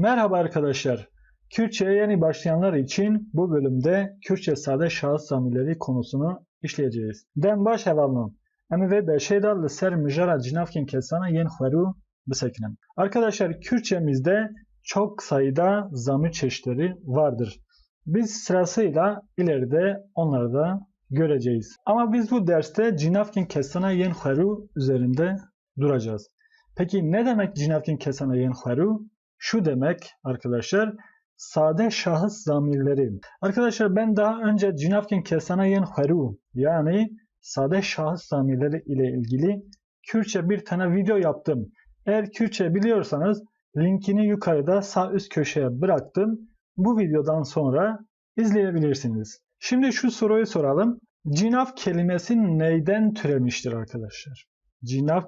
Merhaba arkadaşlar. Kürtçe'ye yeni başlayanlar için bu bölümde Kürtçe sade şahıs zamirleri konusunu işleyeceğiz. Den baş evalnon. Em ve beşeyda ser mijara cinavkin kesana yen xweru bisekinem. Arkadaşlar Kürtçemizde çok sayıda zamir çeşitleri vardır. Biz sırasıyla ileride onları da göreceğiz. Ama biz bu derste cinavkin kesana yen xweru üzerinde duracağız. Peki ne demek cinavkin kesana yen xweru? Şu demek arkadaşlar sade şahıs zamirleri. Arkadaşlar ben daha önce cinavkin kesana yen xweru yani sade şahıs zamirleri ile ilgili Kürtçe bir tane video yaptım. Eğer Kürtçe biliyorsanız linkini yukarıda sağ üst köşeye bıraktım. Bu videodan sonra izleyebilirsiniz. Şimdi şu soruyu soralım. Cinav kelimesi neyden türemiştir arkadaşlar? Cinav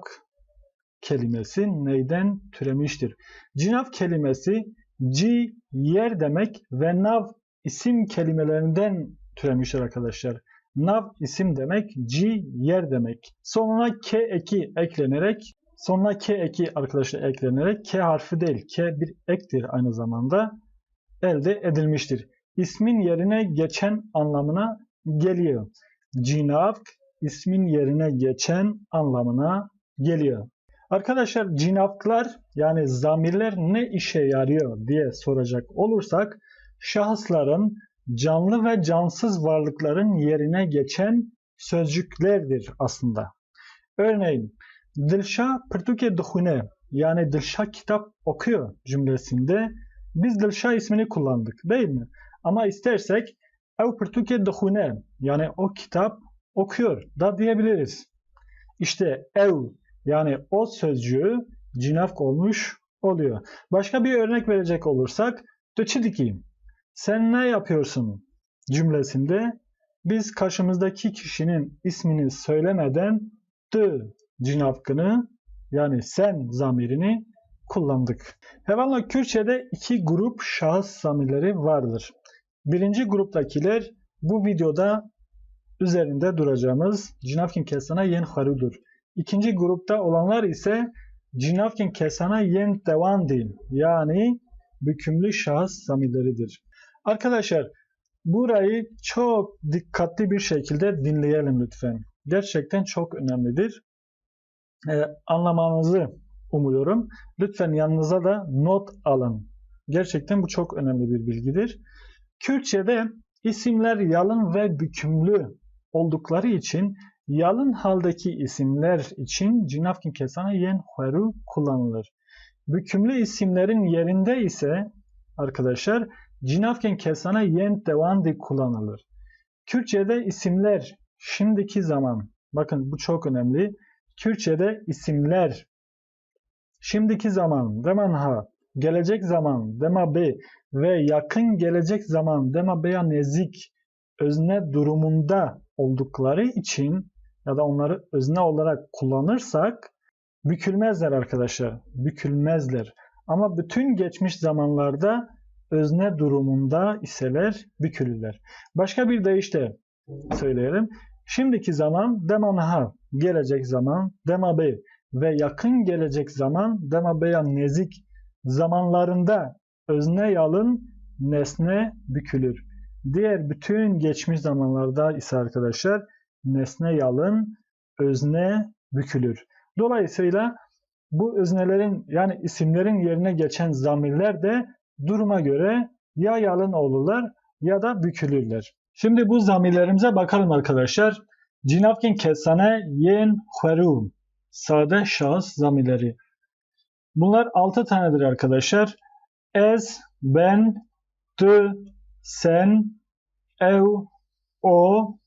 kelimesi neyden türemiştir? Cinav kelimesi ci yer demek ve nav isim kelimelerinden türemiştir arkadaşlar. Nav isim demek, ci yer demek. Sonuna k eki eklenerek, sonuna k eki arkadaşlar eklenerek k harfi değil, k bir ektir aynı zamanda elde edilmiştir. İsmin yerine geçen anlamına geliyor. Cinav ismin yerine geçen anlamına geliyor. Arkadaşlar cinavklar yani zamirler ne işe yarıyor diye soracak olursak şahısların canlı ve cansız varlıkların yerine geçen sözcüklerdir aslında. Örneğin Dilşah Pırtuke Duhune yani Dilşah kitap okuyor cümlesinde biz Dilşah ismini kullandık değil mi? Ama istersek Ev Pırtuke Duhune yani o kitap okuyor da diyebiliriz. İşte ev yani o sözcüğü cinavk olmuş oluyor. Başka bir örnek verecek olursak Döçidiki sen ne yapıyorsun cümlesinde biz karşımızdaki kişinin ismini söylemeden d cinavkını yani sen zamirini kullandık. Hevanla Kürtçe'de iki grup şahıs zamirleri vardır. Birinci gruptakiler bu videoda üzerinde duracağımız cinavkin kesana yen harudur. İkinci grupta olanlar ise cinavkin kesana yen devandi yani bükümlü şahıs zamirleridir. Arkadaşlar burayı çok dikkatli bir şekilde dinleyelim lütfen. Gerçekten çok önemlidir. Ee, anlamanızı umuyorum. Lütfen yanınıza da not alın. Gerçekten bu çok önemli bir bilgidir. Kürtçe'de isimler yalın ve bükümlü oldukları için yalın haldeki isimler için cinavkin kesana yen hueru kullanılır. Bükümlü isimlerin yerinde ise arkadaşlar cinavken kesana yen devandi kullanılır. Kürtçe'de isimler şimdiki zaman bakın bu çok önemli. Kürtçe'de isimler şimdiki zaman deman ha gelecek zaman dema be ve yakın gelecek zaman dema beya nezik özne durumunda oldukları için ya da onları özne olarak kullanırsak bükülmezler arkadaşlar. Bükülmezler. Ama bütün geçmiş zamanlarda özne durumunda iseler bükülürler. Başka bir deyişle söyleyelim. Şimdiki zaman demanaha gelecek zaman demabe ve yakın gelecek zaman demabeya nezik zamanlarında özne yalın nesne bükülür. Diğer bütün geçmiş zamanlarda ise arkadaşlar nesne yalın özne bükülür. Dolayısıyla bu öznelerin yani isimlerin yerine geçen zamirler de duruma göre ya yalın olurlar ya da bükülürler. Şimdi bu zamirlerimize bakalım arkadaşlar. Cinavkin kesane yen hueru. Sade şahıs zamirleri. Bunlar 6 tanedir arkadaşlar. Ez, ben, tü, sen, ev, o,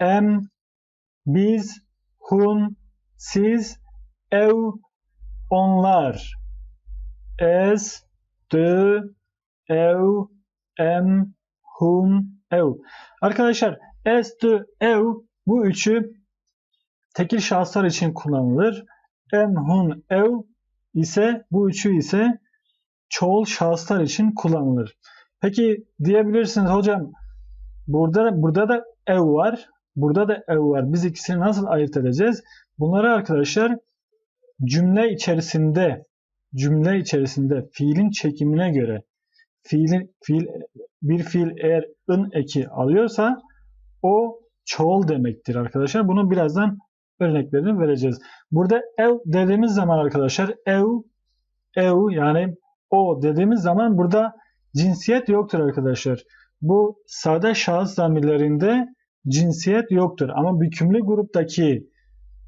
em, biz, hun, siz, ev, onlar. Ez, tü, ev, em, hun, ev. Arkadaşlar es, tü, ev bu üçü tekil şahıslar için kullanılır. Em, hun, ev ise bu üçü ise çoğul şahıslar için kullanılır. Peki diyebilirsiniz hocam burada burada da ev var. Burada da ev var. Biz ikisini nasıl ayırt edeceğiz? Bunları arkadaşlar cümle içerisinde cümle içerisinde fiilin çekimine göre fiilin, fiil, bir fiil eğer ın eki alıyorsa o çoğul demektir arkadaşlar. Bunu birazdan örneklerini vereceğiz. Burada ev dediğimiz zaman arkadaşlar ev ev yani o dediğimiz zaman burada cinsiyet yoktur arkadaşlar. Bu sade şahıs zamirlerinde cinsiyet yoktur. Ama bükümlü gruptaki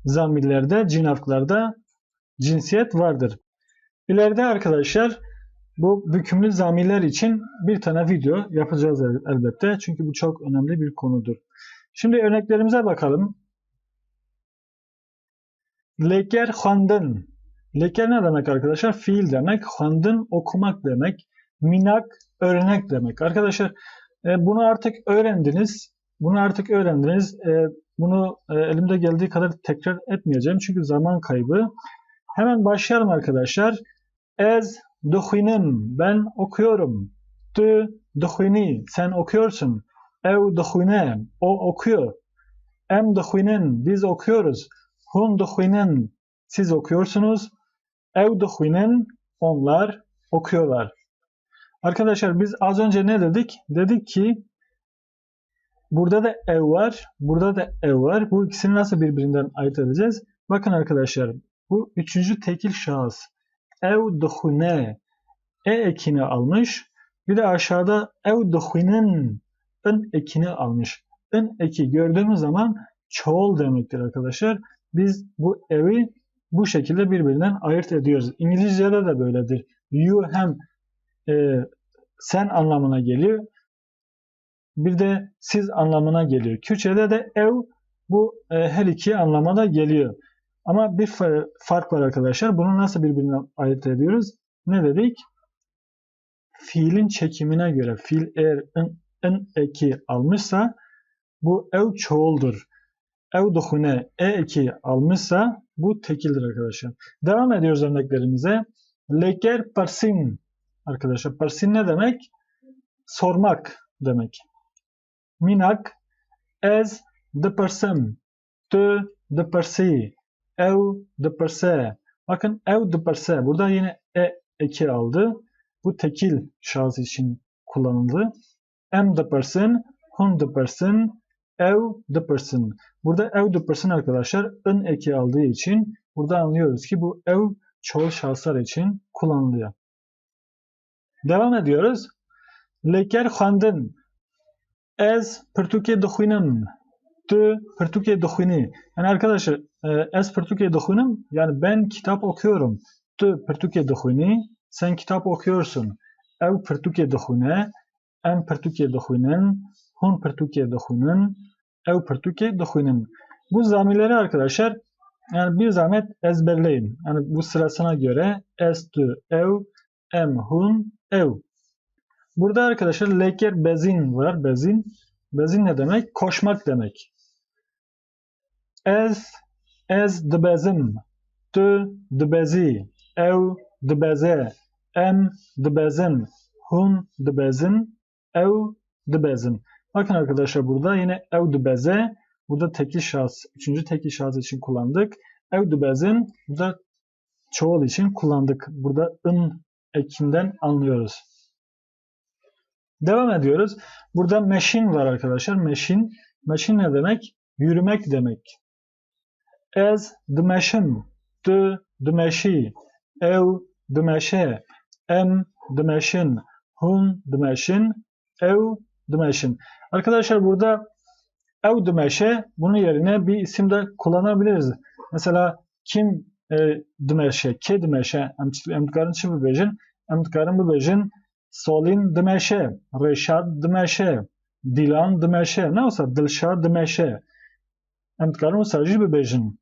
zamirlerde, cinaflarda cinsiyet vardır. İleride arkadaşlar bu bükümlü zamirler için bir tane video yapacağız elbette. Çünkü bu çok önemli bir konudur. Şimdi örneklerimize bakalım. Leker xandın. Leker ne demek arkadaşlar? Fiil demek. Xandın okumak demek. Minak örnek demek. Arkadaşlar e, bunu artık öğrendiniz. Bunu artık öğrendiniz. E, bunu e, elimde geldiği kadar tekrar etmeyeceğim. Çünkü zaman kaybı. Hemen başlayalım arkadaşlar. Ez duhinim. Ben okuyorum. Tu duhini. Sen okuyorsun. Ev duhine. O okuyor. Em duhinin. Biz okuyoruz. Hun duhinin. Siz okuyorsunuz. Ev duhinin. Onlar okuyorlar. Arkadaşlar biz az önce ne dedik? Dedik ki burada da ev var, burada da ev var. Bu ikisini nasıl birbirinden ayırt edeceğiz? Bakın arkadaşlar bu üçüncü tekil şahıs. Ev duhune e ekini almış. Bir de aşağıda ev duhunin ın ekini almış. In eki gördüğümüz zaman çoğul demektir arkadaşlar. Biz bu evi bu şekilde birbirinden ayırt ediyoruz. İngilizce'de de böyledir. You hem e, sen anlamına geliyor. Bir de siz anlamına geliyor. Kürtçe'de de ev bu e, her iki anlamına geliyor. Ama bir fark var arkadaşlar. Bunu nasıl birbirinden ayırt ediyoruz? Ne dedik? Fiilin çekimine göre fiil eğer ın, ın eki almışsa bu ev çoğuldur. Ev dokune e eki almışsa bu tekildir arkadaşlar. Devam ediyoruz örneklerimize. Leker parsin arkadaşlar. Parsin ne demek? Sormak demek. Minak person to the persi ev the perse bakın ev the perse burada yine e eki aldı. Bu tekil şahıs için kullanıldı. The person, whom the person, ev person. Burada ev person arkadaşlar ın eki aldığı için burada anlıyoruz ki bu ev çoğul şahıslar için kullanılıyor. Devam ediyoruz. Leker xwendin. Ez pirtûkê dixwînim. Tu pirtûkê dixwînî. Yani arkadaşlar e, ez pirtûkê dixwînim. Yani ben kitap okuyorum. Tu pirtûkê dixwînî. Sen kitap okuyorsun. Ev pirtûkê dixwîne. Em pirtûkê dixwînin. Hûn pirtûkê dixwînin. Ev pirtûkê dixwînin. Bu zamirleri arkadaşlar yani bir zahmet ezberleyin. Yani bu sırasına göre ez, tu, ev, em, hun, ev. Burada arkadaşlar leker bezin var. Bezin. Bezin ne demek? Koşmak demek. Ez, ez dibezim. Tu dibezi. Ev dibeze. Em dibezin. Hun dibezin. Ev dibezin. Bakın arkadaşlar burada yine ev dibeze. Burada tekil şahıs, üçüncü tekil şahıs için kullandık. Ev dibezin. Burada çoğul için kullandık. Burada ın ekinden anlıyoruz. Devam ediyoruz. Burada machine var arkadaşlar. Machine. Machine ne demek? Yürümek demek. As the machine. The the machine. Ev the machine. Em the machine. Hun the machine. Ev the machine. Arkadaşlar burada ev the machine bunun yerine bir isim de kullanabiliriz. Mesela kim e, dmeşe, ke dmeşe, em dikarin çi bibêjin? Em dikarin bibêjin Solîn dimeşe, Reşad dimeşe, Dilan dimeşe, ne olsa Dilşad dimeşe. Em dikarin wisa bibêjin.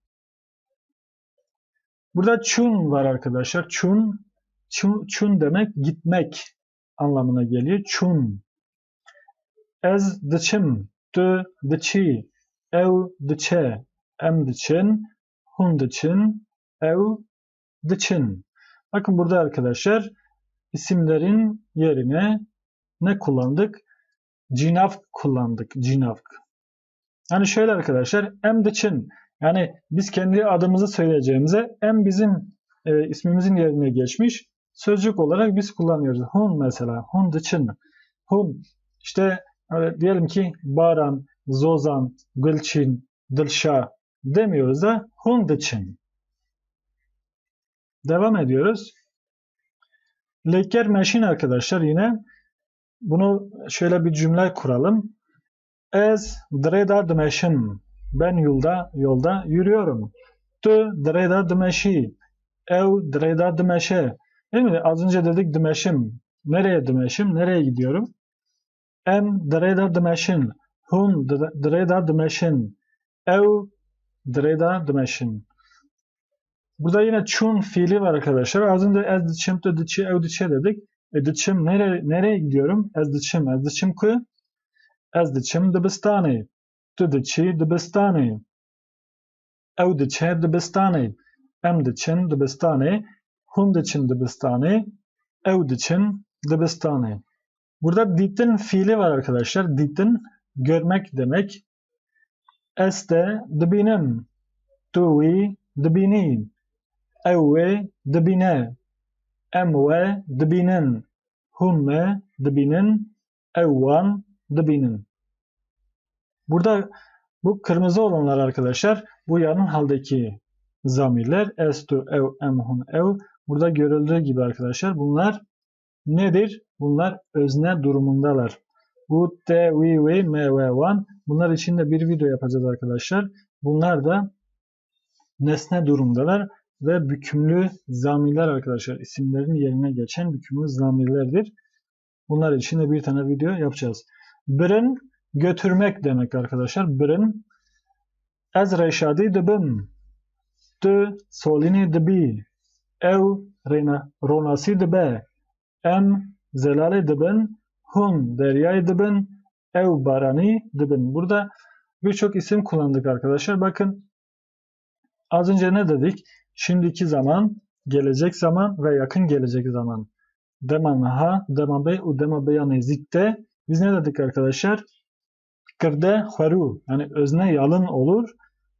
Burada çun var arkadaşlar. Çun, çun, çun demek gitmek anlamına geliyor. Çun. Ez diçim, tu diçi, ev diçe, em diçin, hun diçin, ev diçin. Bakın burada arkadaşlar isimlerin yerine ne kullandık? Cinavk kullandık. Cinavk. Yani şöyle arkadaşlar em diçin yani biz kendi adımızı söyleyeceğimize em bizim e, ismimizin yerine geçmiş. Sözcük olarak biz kullanıyoruz. Hun mesela. Hun dıçın. Hun. İşte e, diyelim ki Baran, Zozan, Gülçin, Dılşa demiyoruz da hun dıçın. Devam ediyoruz. Leker meşin arkadaşlar yine bunu şöyle bir cümle kuralım. Ez dreda dmeşim. Ben yolda yolda yürüyorum. Tu dreda dmeşi. Ev dreda dmeşe. Değil mi? Az önce dedik dmeşim. Nereye dmeşim? Nereye gidiyorum? Em dreda dmeşin. Hun dreda dmeşin. Ev dreda dmeşin. Burada yine çun fiili var arkadaşlar. Az önce ez diçim, tu diçi, ev diçe dedik. E diçim nereye, nereye gidiyorum? Ez diçim, ez diçim ku. Ez diçim dibistanê. Tu diçî dibistanê. Ew diçe dibistanê. Em diçin dibistanê. Hûn diçin dibistanê. Ew diçin dibistanê. Burada ditin fiili var arkadaşlar. Ditin görmek demek. Es de dibinim. Tu wî dibînî. Ew wê dibîne. Em we dibînin. Hûn me dibînin. Ew wan. Burada bu kırmızı olanlar arkadaşlar bu yarın haldeki zamirler es, tu, ev, em, hun, ev. Burada görüldüğü gibi arkadaşlar bunlar nedir? Bunlar özne durumundalar. Bu, te, we, we, me, ve, van. Bunlar için de bir video yapacağız arkadaşlar. Bunlar da nesne durumdalar ve bükümlü zamirler arkadaşlar. İsimlerin yerine geçen bükümlü zamirlerdir. Bunlar için de bir tane video yapacağız. Birin götürmek demek arkadaşlar. Birin ez reşadi dibim. Tu solini dibi. Ev rena ronasi dibe. Em zelale dibin. Hun deryayı dibin. Ev barani dibin. Burada birçok isim kullandık arkadaşlar. Bakın az önce ne dedik? Şimdiki zaman, gelecek zaman ve yakın gelecek zaman. Deman ha, dema be, u dema beya nezikte. Biz ne dedik arkadaşlar? Kırde xweru yani özne yalın olur.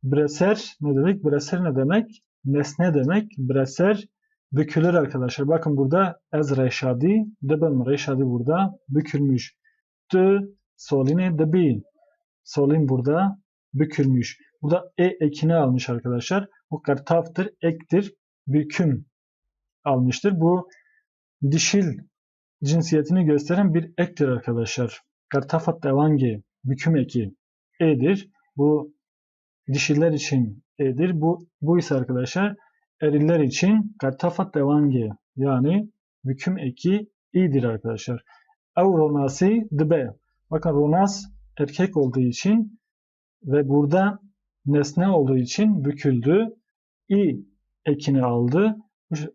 Breser ne demek? Breser ne demek? Nesne demek. Breser bükülür arkadaşlar. Bakın burada ez reşadi dibim. Reşadi burada bükülmüş. Tu solini dibi. Solin burada bükülmüş. Burada e ekini almış arkadaşlar. Bu kartaftır, ektir, büküm almıştır. Bu dişil cinsiyetini gösteren bir ektir arkadaşlar. Kartafat devangi, büküm eki e'dir. Bu dişiler için e'dir. Bu, bu ise arkadaşlar eriller için kartafat devangi yani büküm eki i'dir arkadaşlar. Ev ronasi dibe. Bakın ronas erkek olduğu için ve burada nesne olduğu için büküldü. İ ekini aldı.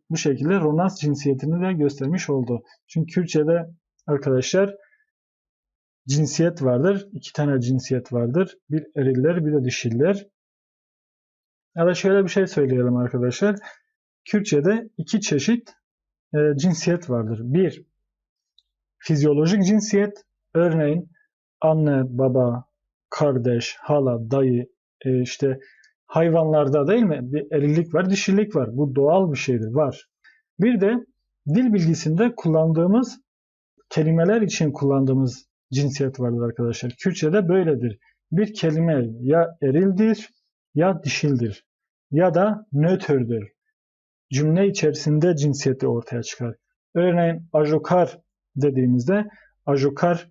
Bu şekilde ronas cinsiyetini de göstermiş oldu. Çünkü Kürtçe'de arkadaşlar cinsiyet vardır. İki tane cinsiyet vardır. Bir eriller bir de dişiller. Ya da şöyle bir şey söyleyelim arkadaşlar. Kürtçe'de iki çeşit e, cinsiyet vardır. Bir, fizyolojik cinsiyet. Örneğin anne, baba, kardeş, hala, dayı, e, işte hayvanlarda değil mi? Bir erillik var, dişilik var. Bu doğal bir şeydir, var. Bir de dil bilgisinde kullandığımız kelimeler için kullandığımız cinsiyet vardır arkadaşlar. Kürtçe'de böyledir. Bir kelime ya erildir ya dişildir ya da nötrdür. Cümle içerisinde cinsiyeti ortaya çıkar. Örneğin ajokar dediğimizde ajokar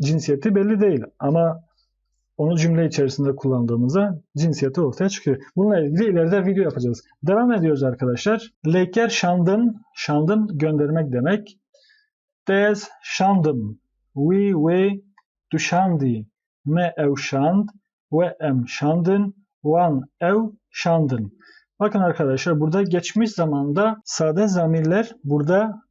cinsiyeti belli değil ama onu cümle içerisinde kullandığımızda cinsiyeti ortaya çıkıyor. Bununla ilgili ileride video yapacağız. Devam ediyoruz arkadaşlar. Leker şandın, şandın göndermek demek. Des şandım, we we duşandi, me ev şand, ve em şandın, wan ev şandın. Bakın arkadaşlar burada geçmiş zamanda sade zamirler burada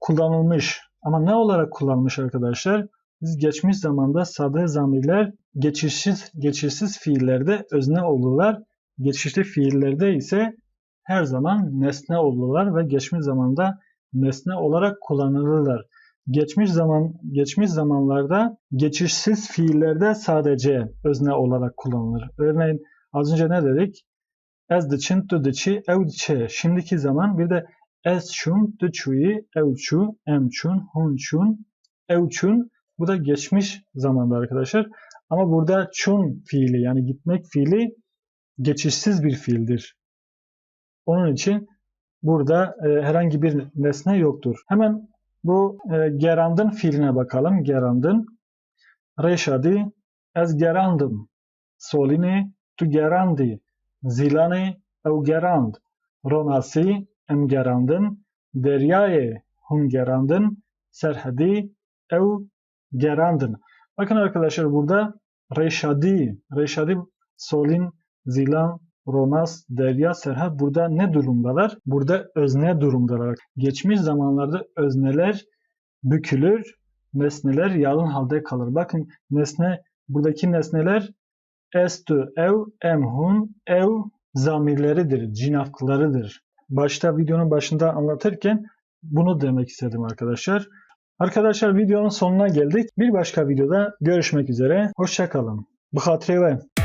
kullanılmış. Ama ne olarak kullanılmış arkadaşlar? Biz geçmiş zamanda sade zamirler geçişsiz, geçişsiz fiillerde özne olurlar. Geçişli fiillerde ise her zaman nesne olurlar ve geçmiş zamanda nesne olarak kullanılırlar. Geçmiş zaman geçmiş zamanlarda geçişsiz fiillerde sadece özne olarak kullanılır. Örneğin az önce ne dedik? Ez diçin, tu diçe. Şimdiki zaman bir de ez çun, tu çuyi, ev çu, em çun. Bu da geçmiş zamanda arkadaşlar. Ama burada çun fiili yani gitmek fiili geçişsiz bir fiildir. Onun için burada e, herhangi bir nesne yoktur. Hemen bu e, gerandın fiiline bakalım. Gerandın. Reşadi ez gerandım. Solini tu gerandi. Zilani ev gerand. Ronasi em gerandın. Deryaye hun gerandın. Serhadi ev gerandın. Bakın arkadaşlar burada Reşadi, Reşadi, Solin, Zilan, Ronas, Derya, Serhat burada ne durumdalar? Burada özne durumdalar. Geçmiş zamanlarda özneler bükülür, nesneler yalın halde kalır. Bakın nesne, buradaki nesneler estu, ev, emhun, ev zamirleridir, cinafklarıdır. Başta videonun başında anlatırken bunu demek istedim arkadaşlar. Arkadaşlar videonun sonuna geldik. Bir başka videoda görüşmek üzere. Hoşçakalın. Bu hatırlayın.